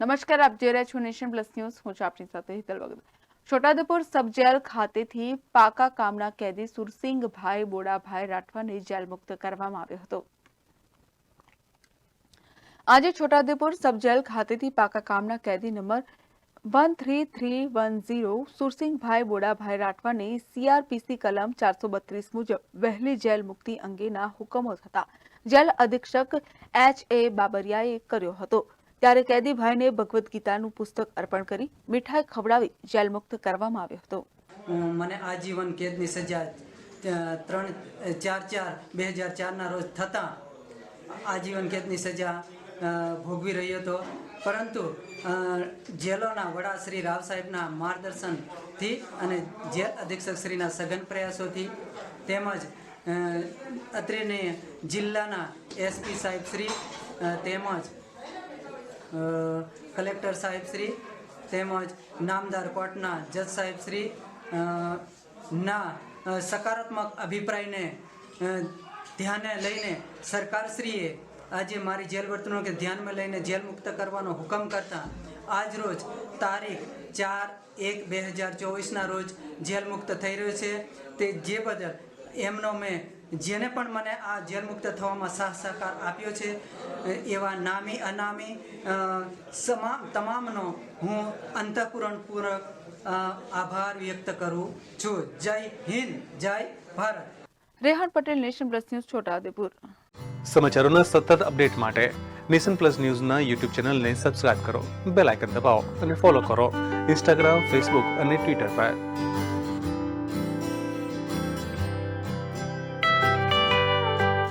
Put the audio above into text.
નમસ્કાર, આપ જોઈ રહ્યા છો નેશન પ્લસ ન્યૂઝ. હું છું આપની સાથે હિતલ વગર. છોટાઉદેપુર સબ જેલ ખાતેથી પાકા કામના કેદી સુરસિંગભાઈ, બોડાભાઈ રાઠવાને જેલ મુક્ત કરવામાં આવ્યો હતો. આજે છોટાઉદેપુર સબ જેલ ખાતેથી પાકા કામના કેદી number one three three one zero Sursingbhai, Bodabhai રાઠવાને CRPC કલમ ચારસો બત્રીસ મુજબ વહેલી જેલ મુક્તિ અંગેના હુકમો થતા જેલ અધિક્ષક એચ એ બાબરિયાએ કર્યો હતો. ત્યારે કેદીભાઈને ભગવદ્ ગીતાનું પુસ્તક અર્પણ કરી મીઠાઈ ખવડાવી જેલ મુક્ત કરવામાં આવ્યો હતો. મને આજીવન કેદની સજા ત્રણ ચાર ચાર, બે હજાર ચારના રોજ થતાં આજીવન કેદની સજા ભોગવી રહ્યો હતો. પરંતુ જેલોના વડા શ્રી રાવ સાહેબના માર્ગદર્શનથી અને જેલ અધિક્ષક શ્રીના સઘન પ્રયાસોથી તેમજ અત્રેને જિલ્લાના એસપી સાહેબ શ્રી તેમજ કલેક્ટર સાહેબશ્રી તેમજ નામદાર કોર્ટના જજ સાહેબશ્રી ના સકારાત્મક અભિપ્રાયને ધ્યાને લઈને સરકારશ્રીએ આજે મારી જેલ વર્તણૂકે ધ્યાનમાં લઈને જેલ મુક્ત કરવાનો હુકમ કરતા આજ રોજ તારીખ ચાર એક બે હજાર ચોવીસના રોજ જેલ મુક્ત થઈ રહ્યો છે. તે જે બદલ એમનો મેં જેને પણ મને આ જેલ મુક્ત થવામાં સાહ સહકાર આપ્યો છે એવા નામી અનામી તમામ સમા તમામનો હું અંતઃપૂરણપૂર્વક આભાર વ્યક્ત કરું છું. Jai Hind Jai Bharat. Rehan Patel nation plus news Chhotaudepur. સમાચારોના સતત અપડેટ માટે નેશન પ્લસ ન્યૂઝના યુટ્યુબ ચેનલને સબસ્ક્રાઇબ કરો બેલ આઇકન દબાવો અને ફોલો કરો. ઇન્સ્ટાગ્રામ ફેસબુક અને ટ્વિટર પર.